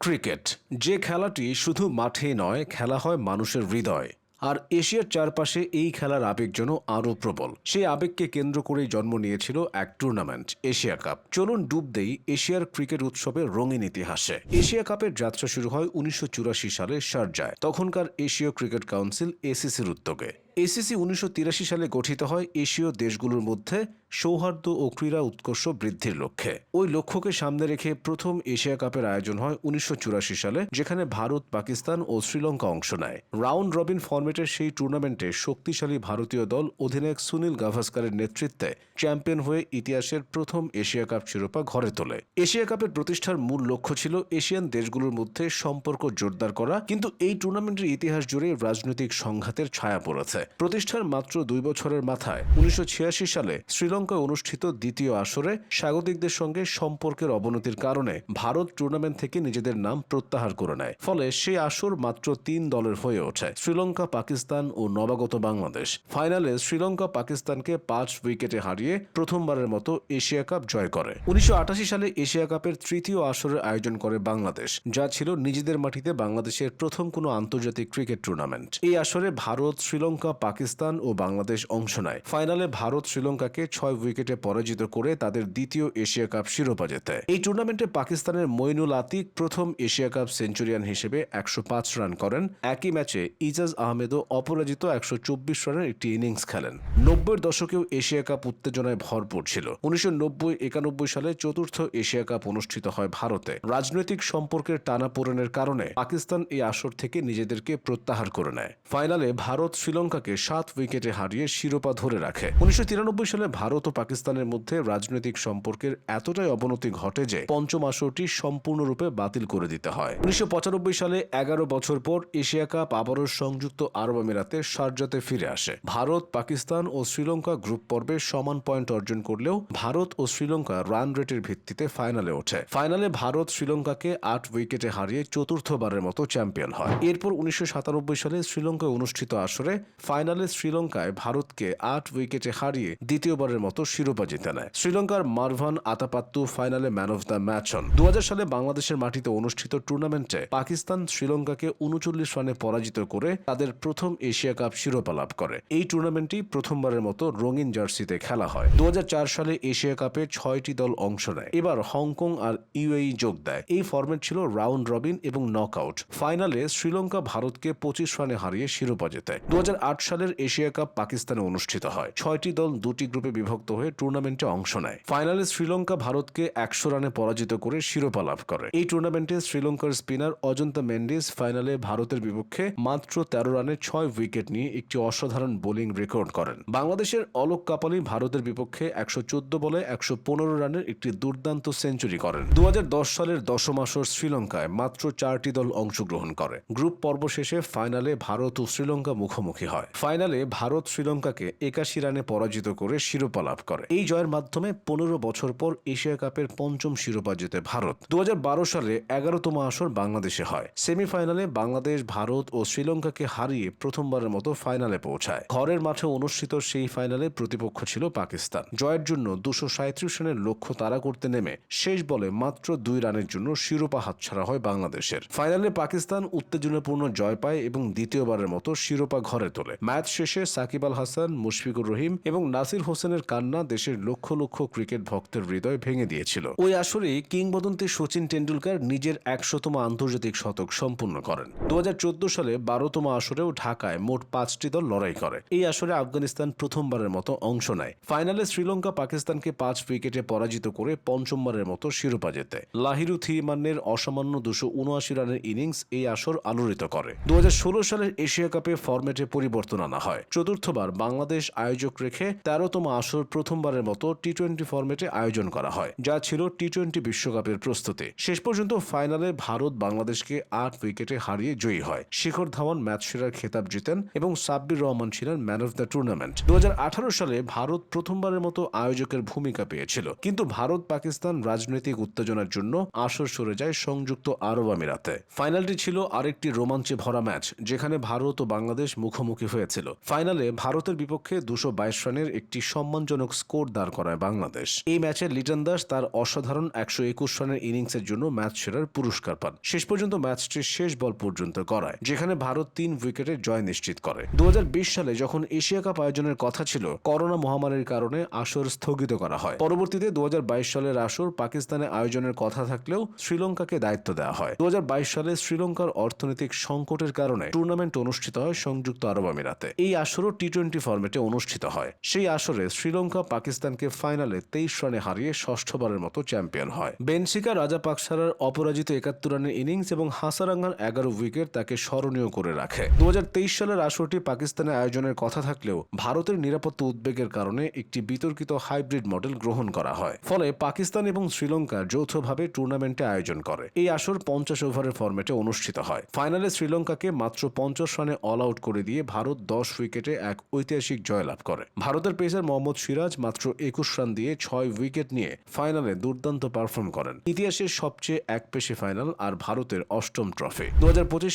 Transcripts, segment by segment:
Cricket, যে খেলাটি শুধু মাঠে নয়, খেলা হয় মানুষের হৃদয়। আর এশিয়ার চারপাশে এই খেলার আবেগ যেন আরও প্রবল। সেই আবেগকে কেন্দ্র করেই জন্ম নিয়েছিল এক টুর্নামেন্ট এশিয়া কাপ। চলুন ডুব দেই এশিয়ার ক্রিকেট উৎসবের রঙিন ইতিহাসে। এশিয়া কাপের যাত্রা শুরু হয় উনিশশো চুরাশি সালে শারজায়। তখনকার এশীয় ক্রিকেট কাউন্সিল এসিসির উদ্যোগে। এসিসি উনিশশো তিরাশি সালে গঠিত হয় এশীয় দেশগুলোর মধ্যে সৌহার্দ্য ও ক্রীড়া উৎকর্ষ বৃদ্ধির লক্ষ্যে। ওই লক্ষ্যকে সামনে রেখে প্রথম এশিয়া কাপের আয়োজন হয় উনিশশো চুরাশি সালে, যেখানে ভারত, পাকিস্তান ও শ্রীলঙ্কা অংশ নেয়। রাউন্ড রবিন ফরম্যাটের সেই টুর্নামেন্টে শক্তিশালী ভারতীয় দল অধিনায়ক সুনীল গাভাস্কারের নেতৃত্বে চ্যাম্পিয়ন হয়ে ইতিহাসের প্রথম এশিয়া কাপ শিরোপা ঘরে তোলে। এশিয়া কাপের প্রতিষ্ঠার মূল লক্ষ্য ছিল এশিয়ান দেশগুলোর মধ্যে সম্পর্ক জোরদার করা, কিন্তু এই টুর্নামেন্টের ইতিহাস জুড়ে রাজনৈতিক সংঘাতের ছায়া পড়েছে। প্রতিষ্ঠার মাত্র দুই বছরের মাথায় উনিশশো ছিয়াশি সালে শ্রীলঙ্কায় অনুষ্ঠিত দ্বিতীয় আসরে স্বাগতিকদের সঙ্গে সম্পর্কের অবনতির কারণে ভারত টুর্নামেন্ট থেকে নিজেদের নাম প্রত্যাহার করে নেয়। ফলে সেই আসর মাত্র তিন দলের হয়ে ওঠে, শ্রীলঙ্কা, পাকিস্তান ও নবাগত বাংলাদেশ। ফাইনালে শ্রীলঙ্কা, পাকিস্তানকে পাঁচ উইকেটে হারিয়ে প্রথমবারের মতো এশিয়া কাপ জয় করে। উনিশশো আটাশি সালে এশিয়া কাপের তৃতীয় আসরের আয়োজন করে বাংলাদেশ, যা ছিল নিজেদের মাটিতে বাংলাদেশের প্রথম কোনো আন্তর্জাতিক ক্রিকেট টুর্নামেন্ট। এই আসরে ভারত, শ্রীলঙ্কা পাকিস্তান ও বাংলাদেশ অংশ নেয়। ফাইনালে ভারত শ্রীলঙ্কাকে ছয় উইকেটে পরাজিত করে তাদের দ্বিতীয় এশিয়া কাপ শিরোপা জেতে। এই টুর্নামেন্টে পাকিস্তানের মইনুল আতিক প্রথম এশিয়া কাপ সেঞ্চুরিয়ান হিসেবে একশো পাঁচ রান করেন। একই ম্যাচে ইজাজ আহমেদও অপরাজিত একশো চব্বিশ রানের একটি ইনিংস খেলেন। নব্বইয়ের দশকেও এশিয়া কাপ উত্তেজনায় ভরপুর ছিল। উনিশশো নব্বই একানব্বই সালে চতুর্থ এশিয়া কাপ অনুষ্ঠিত হয় ভারতে। রাজনৈতিক সম্পর্কের টানাপোড়েনের কারণে পাকিস্তান এই আসর থেকে নিজেদেরকে প্রত্যাহার করে নেয়। ফাইনালে ভারত শ্রীলঙ্কাকে সাত উইকেটে হারিয়ে শিরোপা ধরে রাখে। উনিশশো তিরানব্বই সালে ভারত ও পাকিস্তানের মধ্যে রাজনৈতিক সম্পর্কের এতটাই অবনতি ঘটে যে পঞ্চম আসরটি সম্পূর্ণরূপে বাতিল করে দিতে হয়। উনিশশো সালে এগারো বছর পর এশিয়া কাপ আবারও সংযুক্ত আরব আমিরাতে শারজাতে ফিরে আসে। ভারত, পাকিস্তান ও শ্রীলঙ্কা গ্রুপ পর্বে সমান পয়েন্ট অর্জন করলেও ভারত ও শ্রীলঙ্কা রান রেটের ভিত্তিতে ফাইনালে ওঠে। ফাইনালে ভারত শ্রীলঙ্কাকে আট উইকেটে হারিয়ে চতুর্থবারের মতো চ্যাম্পিয়ন হয়। এরপর উনিশশো সাতানব্বই সালে শ্রীলঙ্কায় অনুষ্ঠিত আসরে ফাইনালে শ্রীলঙ্কায় ভারতকে আট উইকেটে হারিয়ে দ্বিতীয়বারের মতো শিরোপা জিতে নেয়। শ্রীলঙ্কার মারভান আতাপাত্তু ফাইনালে ম্যান অফ দ্য ম্যাচ হন। দু সালে বাংলাদেশের মাটিতে অনুষ্ঠিত টুর্নামেন্টে পাকিস্তান শ্রীলঙ্কাকে উনচল্লিশ রানে পরাজিত করে তাদের প্রথম এশিয়া কাপ শিরোপা লাভ করে। এই টুর্নামেন্টটি প্রথমবারের মতো রঙিন জার্সিতে খেলা হয়। দু হাজার চার সালে এশিয়া কাপে ছয়টি দল অংশ নেয়। এবার হংকং আর ইউএই যোগ দেয়। এই ফরম্যাট ছিল রাউন্ড রবিন এবং নকআউট। ফাইনালে শ্রীলঙ্কা ভারতকে পঁচিশ রানে হারিয়ে শিরোপা জেতে দু সালের এশিয়া কাপ পাকিস্তানে অনুষ্ঠিত হয়। ছয়টি দল দুটি গ্রুপে বিভক্ত হয়ে টুর্নামেন্টে অংশ নেয়। ফাইনালে শ্রীলঙ্কা ভারতকে একশো রানে পরাজিত করে শিরোপা লাভ করে। এই টুর্নামেন্টে শ্রীলঙ্কার স্পিনার অজন্তা মেন্ডিস ফাইনালে ভারতের বিপক্ষে মাত্র তেরো রানে ছয় উইকেট নিয়ে একটি অসাধারণ বোলিং রেকর্ড করেন। বাংলাদেশের অলোক কাপালি ভারতের বিপক্ষে একশো চোদ্দ বলে একশো পনেরো রানের একটি দুর্দান্ত সেঞ্চুরি করেন। দু হাজার দশ সালের দশম আসর শ্রীলঙ্কায় মাত্র চারটি দল অংশগ্রহণ করে। গ্রুপ পর্ব শেষে ফাইনালে ভারত ও শ্রীলঙ্কা মুখোমুখি হয়। ফাইনালে ভারত শ্রীলঙ্কাকে একাশি রানে পরাজিত করে শিরোপা লাভ করে। এই জয়ের মাধ্যমে পনেরো বছর পর এশিয়া কাপের পঞ্চম শিরোপা জেতে ভারত। দু হাজার বারো সালে এগারোতম আসর বাংলাদেশে হয়। সেমিফাইনালে বাংলাদেশ, ভারত ও শ্রীলঙ্কাকে হারিয়ে প্রথমবারের মতো ফাইনালে পৌঁছায়। ঘরের মাঠে অনুষ্ঠিত সেই ফাইনালে প্রতিপক্ষ ছিল পাকিস্তান। জয়ের জন্য দুশো সাঁত্রিশ রানের লক্ষ্য তাড়া করতে নেমে শেষ বলে মাত্র দুই রানের জন্য শিরোপা হাতছাড়া হয় বাংলাদেশের। ফাইনালে পাকিস্তান উত্তেজনাপূর্ণ জয় পায় এবং দ্বিতীয়বারের মতো শিরোপা ঘরে তোলে। ম্যাচ শেষে সাকিব আল হাসান, মুশফিকুর রহিম এবং নাসির হোসেনের কান্না দেশের লক্ষ লক্ষ ক্রিকেট ভক্তের হৃদয় ভেঙে দিয়েছিল। ওই আসরে কিংবদন্তি সচিন টেন্ডুলকার নিজের একশোতম আন্তর্জাতিক শতক সম্পূর্ণ করেন। দু হাজার চোদ্দ সালে বারোতম আসরেও ঢাকায় মোট পাঁচটি দল লড়াই করে। এই আসরে আফগানিস্তান প্রথমবারের মতো অংশ নেয়। ফাইনালে শ্রীলঙ্কা পাকিস্তানকে পাঁচ উইকেটে পরাজিত করে পঞ্চমবারের মতো শিরোপা জেতে। লাহিরু থিমান্নের অসামান্য দুশো উনআশি রানের ইনিংস এই আসর আলোড়িত করে। দু হাজার ষোলো সালের এশিয়া কাপে ফরম্যাটে পরিবর্তন আনা হয়। চতুর্থবার বাংলাদেশ আয়োজক রেখে তেরোতম আসর প্রথমবারের মতো টি টোয়েন্টি ফরম্যাটে আয়োজন করা হয়, যা ছিল টি টোয়েন্টি বিশ্বকাপের প্রস্তুতি। শেষ পর্যন্ত ফাইনালে ভারত বাংলাদেশকে আট উইকেটে হারিয়ে জয়ী হয়। শিখর ধাওয়ান ম্যাচ সেরার খেতাব জিতেন এবং সাব্বির রহমান ছিলেন ম্যান অফ দ্য টুর্নামেন্ট। দু হাজার আঠারো সালে ভারত প্রথমবারের মতো আয়োজকের ভূমিকা পেয়েছিল, কিন্তু ভারত পাকিস্তান রাজনৈতিক উত্তেজনার জন্য আসর সরে যায় সংযুক্ত আরব আমিরাতে। ফাইনালটি ছিল আরেকটি রোমাঞ্চে ভরা ম্যাচ, যেখানে ভারত ও বাংলাদেশ মুখোমুখি হয়ে হয়েছিল। ফাইনালে ভারতের বিপক্ষে দুশো রানের একটি সম্মানজনক স্কোর দাঁড় করায় বাংলাদেশ। এই ম্যাচে লিটন দাস তার অসাধারণ একশো একুশ রানের ইনিংসের জন্য ম্যাচ সেরার পুরস্কার পান। শেষ পর্যন্ত ম্যাচটি শেষ বল পর্যন্ত করায় যেখানে ভারত তিন উইকেটে জয় নিশ্চিত করে। দু হাজার বিশ সালে যখন এশিয়া কাপ আয়োজনের কথা ছিল, করোনা মহামারীর কারণে আসর স্থগিত করা হয়। পরবর্তীতে দু হাজার বাইশ সালের আসর পাকিস্তানে আয়োজনের কথা থাকলেও শ্রীলঙ্কাকে দায়িত্ব দেওয়া হয়। দু হাজার বাইশ সালে শ্রীলঙ্কার অর্থনৈতিক সংকটের কারণে টুর্নামেন্ট অনুষ্ঠিত হয় সংযুক্ত আরব আমিরাতে। এই আসরও টি টোয়েন্টি ফরম্যাটে অনুষ্ঠিত হয়। সেই আসরে শ্রীলঙ্কা পাকিস্তানকে ফাইনালে তেইশ রানে হারিয়ে ষষ্ঠবারের মতো চ্যাম্পিয়ন হয়। বেনসিকা রাজা পাকসারার অপরাজিত একাত্তর রানের ইনিংস এবং হাসারাঙ্গার এগারো উইকেট তাকে স্মরণীয় করে রাখে। দু সালের আসরটি পাকিস্তানে আয়োজনের কথা থাকলেও ভারতের নিরাপত্তা উদ্বেগের কারণে একটি বিতর্কিত হাইব্রিড মডেল গ্রহণ করা হয়। ফলে পাকিস্তান এবং শ্রীলঙ্কা যৌথভাবে টুর্নামেন্টে আয়োজন করে। এই আসর পঞ্চাশ ওভারের ফর্মেটে অনুষ্ঠিত হয়। ফাইনালে শ্রীলঙ্কাকে মাত্র পঞ্চাশ রানে অল আউট করে দিয়ে ভারত দশ উইকেটে এক ঐতিহাসিক জয়লাভ করে। ভারতের পেসার মোহাম্মদ সিরাজ মাত্র একুশ রান দিয়ে ছয় উইকেট নিয়ে ফাইনালে দুর্দান্ত পারফর্ম করেন। ইতিহাসের সবচেয়ে একপেশে ফাইনাল আর ভারতের অষ্টম ট্রফি দু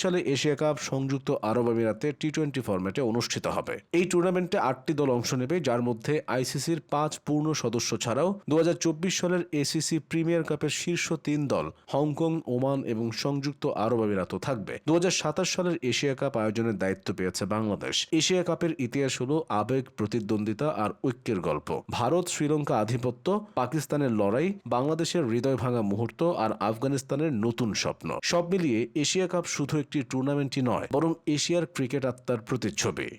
সালে এশিয়া কাপ সংযুক্ত আরব আমিরাতে টি টোয়েন্টি ফরম্যাটে অনুষ্ঠিত হবে। এই টুর্নামেন্টে আটটি দল অংশ নেবে, যার মধ্যে আইসিসির পাঁচ পূর্ণ সদস্য ছাড়াও দু হাজার চব্বিশ সালের এসিসি প্রিমিয়ার কাপের শীর্ষ তিন দল হংকং, ওমান এবং সংযুক্ত আরব আমিরাতও থাকবে। দু হাজার সাতাশ সালের এশিয়া কাপ আয়োজনের দায়িত্ব পেয়েছে বাংলাদেশ। এশিয়া কাপের ইতিহাস হলো আবেগ, প্রতিদ্বন্দ্বিতা আর ঐক্যের গল্প। ভারত, শ্রীলঙ্কা আধিপত্য, পাকিস্তানের লড়াই, বাংলাদেশের হৃদয় ভাঙা মুহূর্ত আর আফগানিস্তানের নতুন স্বপ্ন। সব মিলিয়ে এশিয়া কাপ শুধু একটি টুর্নামেন্টই নয়, বরং এশিয়ার ক্রিকেট আত্মার প্রতিচ্ছবি।